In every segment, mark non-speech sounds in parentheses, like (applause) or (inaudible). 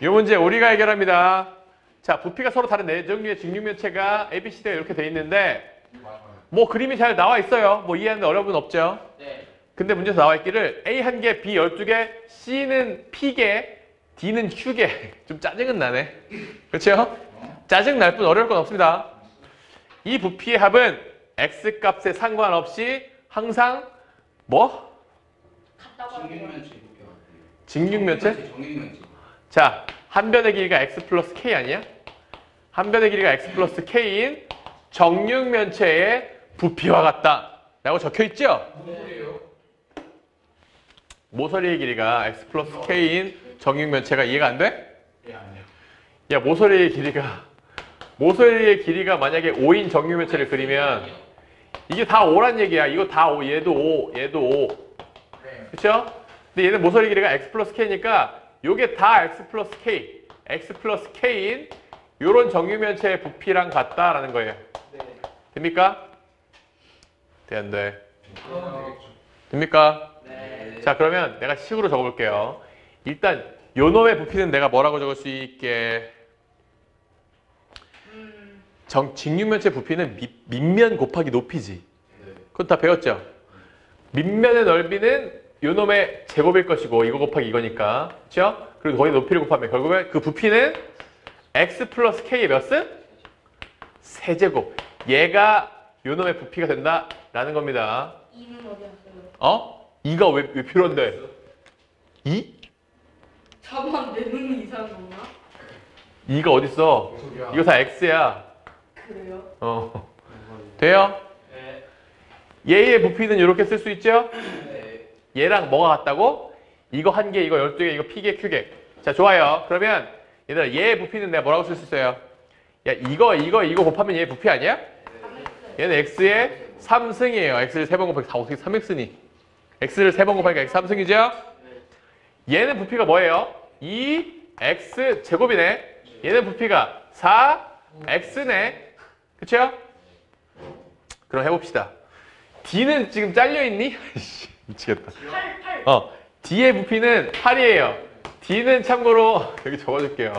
이 문제 우리가 해결합니다. 자, 부피가 서로 다른 네 종류의 직육면체가 ABCD가 이렇게 돼 있는데 뭐 그림이 잘 나와 있어요. 뭐 이해하는데 어려움은 없죠. 네. 근데 문제에서 나와 있기를 A 한 개, B 12개, C는 P개, D는 Q개. (laughs) 좀 짜증은 나네. 그렇죠? 짜증 날 뿐 어려울 건 없습니다. 이 부피의 합은 X 값에 상관없이 항상 뭐? 정육면체 직육면체? 자, 한 변의 길이가 x 플러스 k 아니야? 한 변의 길이가 x 플러스 k인 정육면체의 부피와 같다. 라고 적혀 있죠? 모서리의 길이가 x 플러스 k인 정육면체가 이해가 안 돼? 예. 야, 모서리의 길이가 모서리의 길이가 만약에 5인 정육면체를 그리면 이게 다 5란 얘기야. 이거 다 5, 얘도 5, 얘도 5. 네. 그렇죠? 근데 얘는 모서리 길이가 x 플러스 k니까 요게 다 x 플러스 k, x 플러스 k인 요런 정육면체의 부피랑 같다라는 거예요. 네. 됩니까? 돼, 안 돼? 됩니까? 네. 자, 그러면 내가 식으로 적어볼게요. 일단 요 놈의 부피는 내가 뭐라고 적을 수 있게? 음, 정, 직육면체 부피는 밑, 밑면 곱하기 높이지. 네. 그건 다 배웠죠? 밑면의 넓이는 요 놈의 제곱일 것이고 이거 곱하기 이거니까 그렇죠? 그리고 거기 높이를 곱하면 결국에 그 부피는 x 플러스 k의 몇 승? 세제곱 얘가 요 놈의 부피가 된다라는 겁니다 이는 어디 갔어요? 어? 2가 왜, 왜 필요한데? 2? 저번 내 눈이 이상한 건가? 2가 어딨어? 이거 다 x야 그래요? 어 돼요? 네. 얘의 부피는 이렇게 쓸 수 있죠? 네. 얘랑 뭐가 같다고? 이거 한 개, 이거 열두 개, 이거 피개, 큐개. 자, 좋아요. 그러면 얘들아, 얘 부피는 내가 뭐라고 쓸 수 있어요? 야, 이거, 이거, 이거 곱하면 얘 부피 아니야? 얘는 x의 3승이에요. x를 3번 곱하기 4, 5, 6, 3x니. x를 3번 곱하니까 x 3승이죠? 얘는 부피가 뭐예요? 2x 제곱이네. 얘는 부피가 4x네. 그쵸? 그럼 해봅시다. d는 지금 잘려있니? (laughs) 미치겠다. 8, 8. 어, D의 부피는 8이에요. D는 참고로 (laughs) 여기 적어줄게요.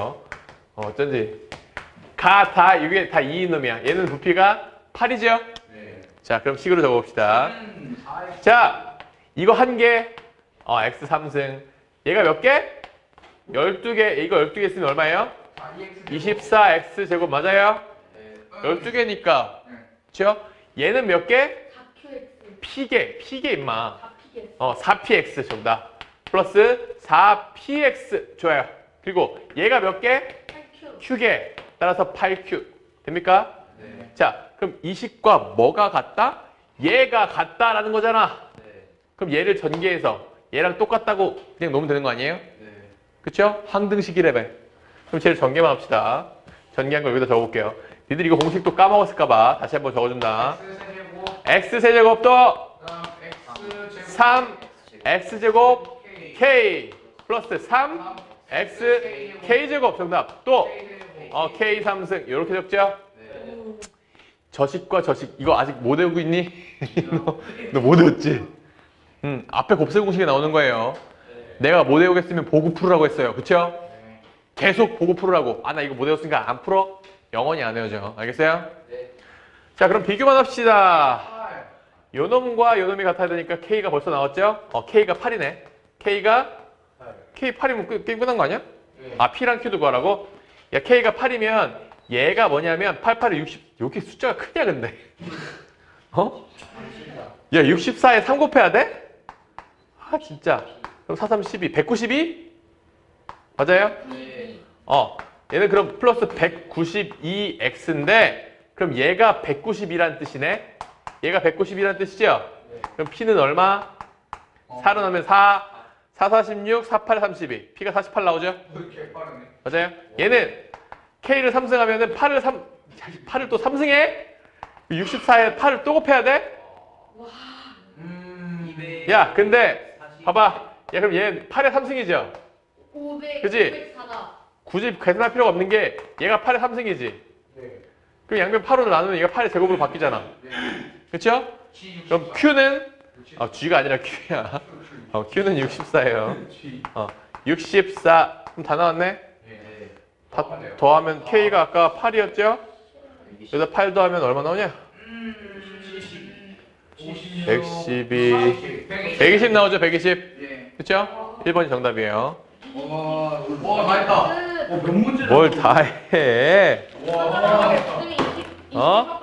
어, 어쩐지. 가, 다, 이게 다 2인 놈이야. 얘는 부피가 8이죠? 네. 자, 그럼 식으로 적어봅시다. 음, 사- 자, 이거 한 개, 어, X 3승. 얘가 몇 개? 12개. 이거 12개 있으면 얼마예요? 사- EX 24X 제곱 맞아요? 네. 12개니까. 네. 그쵸? 얘는 몇 개? 4QX. P개. P개 임마. 4PX. 어, 4px 정답. 플러스 4px 좋아요. 그리고 얘가 몇 개? 8Q. q개. 따라서 8q. 됩니까? 네. 자, 그럼 이 식과 뭐가 같다? 얘가 같다라는 거잖아. 네. 그럼 얘를 전개해서 얘랑 똑같다고 그냥 놓으면 되는 거 아니에요? 네. 그쵸? 항등식이 레벨. 그럼 쟤를 전개만 합시다. 전개한 걸 여기다 적어볼게요. 니들 이거 공식 또 까먹었을까봐 다시 한번 적어준다. X 세제곱 x 세제곱도 그다음 X 제곱 3 x 제곱 K 플러스 3 x k 제곱. 정답. 또 어, k 3승. 이렇게 적죠. 저식과 저식. 이거 아직 못 외우고 있니? (laughs) 너못 외웠지? 음 앞에 곱셈 공식이 나오는 거예요. 내가 못 외우겠으면 보고 풀으라고 했어요. 그쵸? 네. 계속 보고 풀으라고. 아 나 이거 못 외웠으니까 안 풀어? 영원히 안 외워져. 알겠어요? 네. 자 그럼 비교만 합시다. 팔. 요 놈과 요 놈이 같아야 되니까 k가 벌써 나왔죠 어 k가 8이네 k가 팔. k 8이면 끝, 게임 끝난 거 아니야 네. 아 P랑 Q도 구하라고? 야 K가 8이면 얘가 뭐냐면 8, 8에 60 이렇게 숫자가 크냐 근데 (laughs) 어? 야 64에 3 곱해야 돼? 아 진짜 그럼 4, 3, 12 192? 맞아요? 네. 어 얘는 그럼 플러스 192x인데 그럼 얘가 192란 뜻이네 얘가 192란 뜻이죠? 네. 그럼 P는 얼마? 어. 4로 넣으면 4 4, 46, 48, 32 P가 48 나오죠? 맞아요? 얘는 K를 3승하면 은 8을 3 8을 또 3승해? 64에 8을 또 곱해야 돼? 음. 야, 근데 봐봐. 야, 그럼 얘 8에 3승이죠? 500. 그지? 504다. 굳이 계산할 필요가 없는 게 얘가 8에 3승이지. 네. 그럼 양변 8으로 나누면 얘가 8의 제곱으로 바뀌잖아. 네. 그쵸? G 그럼 64. Q는 어, G가 아니라 Q야. 어, Q는 64예요. G. 어, 64. 그럼 다 나왔네? 네. 다 더하면 K가 아까 8이었죠? 여기다 8 더하면 얼마 나오냐? 112 120 나오죠 120 예. 그쵸? 1번이 정답이에요 와, 와, 다 했다. 어, 몇 문제? 뭘 다 해? 와, 다 했다. 쌤이 20, 어?